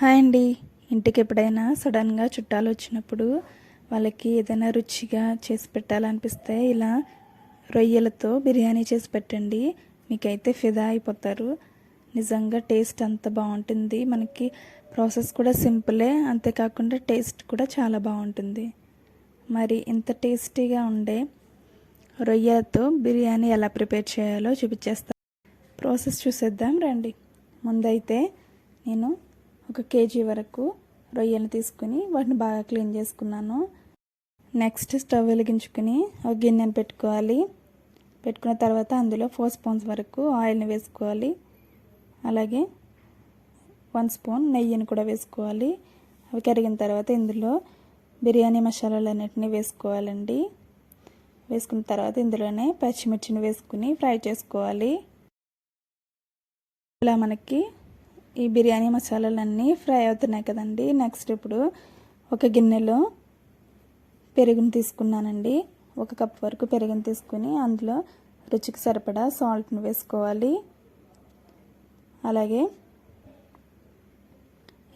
Hi అండి. ఇంటికి ఎప్పుడైనా సడన్గా చుట్టాలు వచ్చినప్పుడు వాళ్ళకి ఏదైనా రుచిగా చేసి పెట్టాలనిపిస్తే ఇలా రొయ్యలతో బిర్యానీ చేసి పెట్టండి. మీకైతే ఫిదా అయిపోతారు. నిజంగా టేస్ట్ అంత బాగుంటుంది మనకి ప్రాసెస్ కూడా సింపులే. అంతేకాకుండా టేస్ట్ కూడా చాలా బాగుంటుంది మరి ఇంత టేస్టీగా ఉండే రొయ్యలతో బిర్యానీ ఎలా ప్రిపేర్ చేయాలో చూపించేస్తాను ప్రాసెస్ చూసేద్దాం రండి. ముందైతే నేను ఒక కేజీ వరకు రొయ్యలు తీసుకుని వాటిని బాగా క్లీన్ చేసుకున్నాను. నెక్స్ట్ స్టవ్ వెలిగించుకుని ఒక గిన్నెను పెట్టుకోవాలి. పెట్టుకున్న తర్వాత అందులో ఫోర్ స్పూన్స్ వరకు ఆయిల్ని వేసుకోవాలి. అలాగే వన్ స్పూన్ నెయ్యిని కూడా వేసుకోవాలి. అవి కరిగిన తర్వాత ఇందులో బిర్యానీ మసాలాలు అన్నిటిని వేసుకోవాలండి. వేసుకున్న తర్వాత ఇందులోనే పచ్చిమిర్చిని వేసుకుని ఫ్రై చేసుకోవాలి. ఇలా మనకి ఈ బిర్యానీ మసాలాలన్నీ ఫ్రై అవుతున్నాయి కదండి. నెక్స్ట్ ఇప్పుడు ఒక గిన్నెలో పెరుగును తీసుకున్నానండి. ఒక కప్ వరకు పెరుగును తీసుకుని అందులో రుచికి సరిపడా సాల్ట్ని వేసుకోవాలి. అలాగే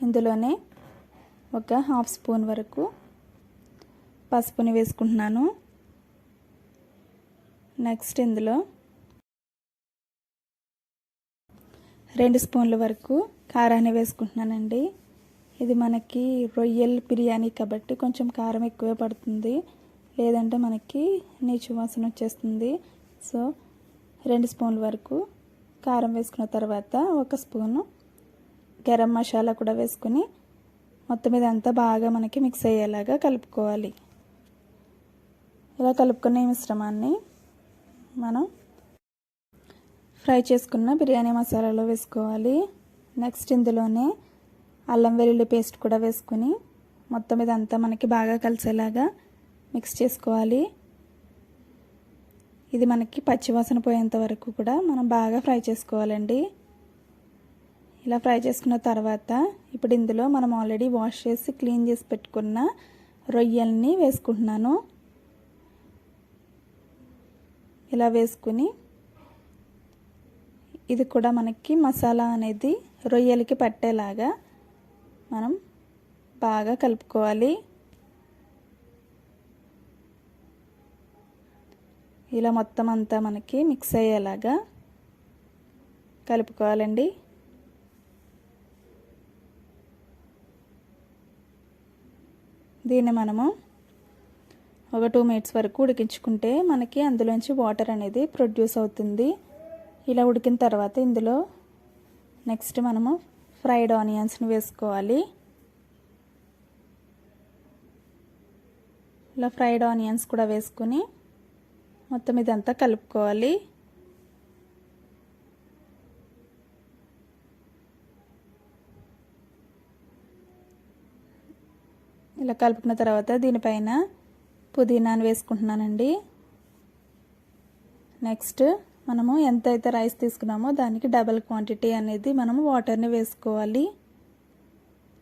ఇందులోనే ఒక హాఫ్ స్పూన్ వరకు పసుపుని వేసుకుంటున్నాను. నెక్స్ట్ ఇందులో రెండు స్పూన్ల వరకు కారాన్ని వేసుకుంటున్నానండి. ఇది మనకి రొయ్యల బిర్యానీ కాబట్టి కొంచెం కారం ఎక్కువే పడుతుంది. లేదంటే మనకి నీచు వాసన వచ్చేస్తుంది. సో రెండు స్పూన్ల వరకు కారం వేసుకున్న తర్వాత ఒక స్పూను గరం మసాలా కూడా వేసుకుని మొత్తం ఇదంతా బాగా మనకి మిక్స్ అయ్యేలాగా కలుపుకోవాలి. ఇలా కలుపుకునే మిశ్రమాన్ని మనం ఫ్రై చేసుకున్న బిర్యానీ మసాలాలో వేసుకోవాలి. నెక్స్ట్ ఇందులోనే అల్లం వెల్లుల్లి పేస్ట్ కూడా వేసుకుని మొత్తం ఇదంతా మనకి బాగా కలిసేలాగా మిక్స్ చేసుకోవాలి. ఇది మనకి పచ్చివాసన పోయేంత వరకు కూడా మనం బాగా ఫ్రై చేసుకోవాలండి. ఇలా ఫ్రై చేసుకున్న తర్వాత ఇప్పుడు ఇందులో మనం ఆల్రెడీ వాష్ చేసి క్లీన్ చేసి పెట్టుకున్న రొయ్యల్ని వేసుకుంటున్నాను. ఇలా వేసుకుని ఇది కూడా మనకి మసాలా అనేది రొయ్యలకి పట్టేలాగా మనం బాగా కలుపుకోవాలి. ఇలా మొత్తం అంతా మనకి మిక్స్ అయ్యేలాగా కలుపుకోవాలండి. దీన్ని మనము ఒక టూ మినిట్స్ వరకు ఉడికించుకుంటే మనకి అందులోంచి వాటర్ అనేది ప్రొడ్యూస్ అవుతుంది. ఇలా ఉడికిన తర్వాత ఇందులో నెక్స్ట్ మనము ఫ్రైడ్ ఆనియన్స్ని వేసుకోవాలి. ఇలా ఫ్రైడ్ ఆనియన్స్ కూడా వేసుకుని మొత్తం ఇదంతా కలుపుకోవాలి. ఇలా కలుపుకున్న తర్వాత దీనిపైన పుదీనాను వేసుకుంటున్నానండి. నెక్స్ట్ మనము ఎంతైతే రైస్ తీసుకున్నామో దానికి డబల్ క్వాంటిటీ అనేది మనము వాటర్ని వేసుకోవాలి.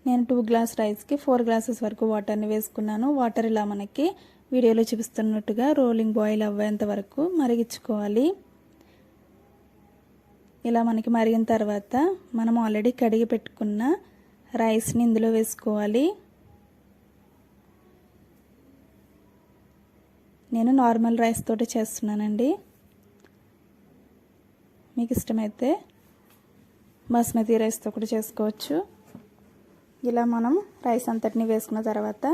నేను టూ గ్లాస్ రైస్కి ఫోర్ గ్లాసెస్ వరకు వాటర్ని వేసుకున్నాను. వాటర్ ఇలా మనకి వీడియోలో చూపిస్తున్నట్టుగా రోలింగ్ బాయిల్ అవ్వేంత వరకు మరిగించుకోవాలి. ఇలా మనకి మరిగిన తర్వాత మనం ఆల్రెడీ కడిగి పెట్టుకున్న రైస్ని ఇందులో వేసుకోవాలి. నేను నార్మల్ రైస్ తోటి చేస్తున్నానండి. మీకు ఇష్టమైతే బాస్మతి రైస్తో కూడా చేసుకోవచ్చు. ఇలా మనం రైస్ అంతటిని వేసుకున్న తర్వాత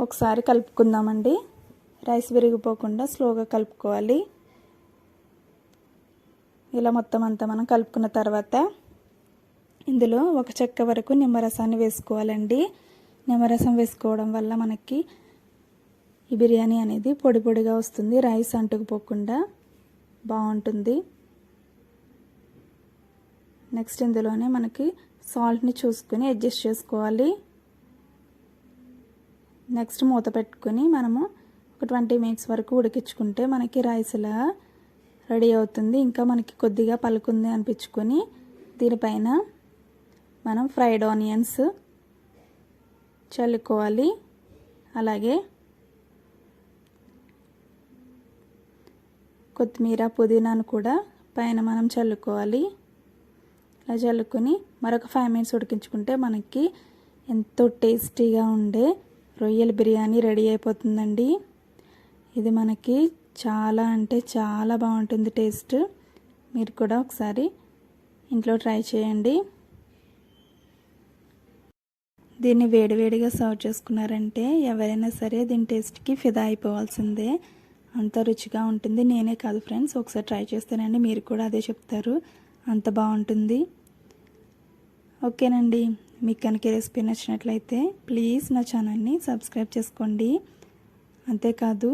ఒకసారి కలుపుకుందామండి. రైస్ విరిగిపోకుండా స్లోగా కలుపుకోవాలి. ఇలా మొత్తం అంతా మనం కలుపుకున్న తర్వాత ఇందులో ఒక చెక్క వరకు నిమ్మరసాన్ని వేసుకోవాలండి. నిమ్మరసం వేసుకోవడం వల్ల మనకి ఈ బిర్యానీ అనేది పొడి పొడిగా వస్తుంది. రైస్ అంటుకుపోకుండా బాగుంటుంది. నెక్స్ట్ ఇందులోనే మనకి సాల్ట్ని చూసుకొని అడ్జస్ట్ చేసుకోవాలి. నెక్స్ట్ మూత పెట్టుకుని మనము ఒక ట్వంటీ మినిట్స్ వరకు ఉడికించుకుంటే మనకి రైస్ ఇలా రెడీ అవుతుంది. ఇంకా మనకి కొద్దిగా పలుకుంది అనిపించుకొని దీనిపైన మనం ఫ్రైడ్ ఆనియన్స్ చల్లుకోవాలి. అలాగే కొత్తిమీర పుదీనాను కూడా పైన మనం చల్లుకోవాలి. ఇలా చల్లుకొని మరొక ఫైవ్ మినిట్స్ ఉడికించుకుంటే మనకి ఎంతో టేస్టీగా ఉండే రొయ్యల బిర్యానీ రెడీ అయిపోతుందండి. ఇది మనకి చాలా అంటే చాలా బాగుంటుంది టేస్ట్. మీరు కూడా ఒకసారి ఇంట్లో ట్రై చేయండి. దీన్ని వేడివేడిగా సర్వ్ చేసుకున్నారంటే ఎవరైనా సరే దీని టేస్ట్కి ఫిదా అయిపోవాల్సిందే. అంత రుచిగా ఉంటుంది. నేనే కాదు ఫ్రెండ్స్ ఒకసారి ట్రై చేస్తానండి మీరు కూడా అదే చెప్తారు. అంత బాగుంటుంది. ఓకేనండి. మీకు కనుక రెసిపీ నచ్చినట్లయితే ప్లీజ్ నా ఛానల్ని సబ్స్క్రైబ్ చేసుకోండి. అంతేకాదు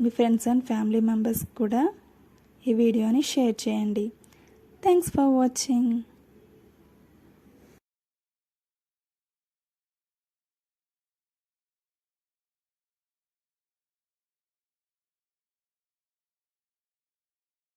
మీ ఫ్రెండ్స్ అండ్ ఫ్యామిలీ మెంబర్స్ కూడా ఈ వీడియోని షేర్ చేయండి. Thanks for watching.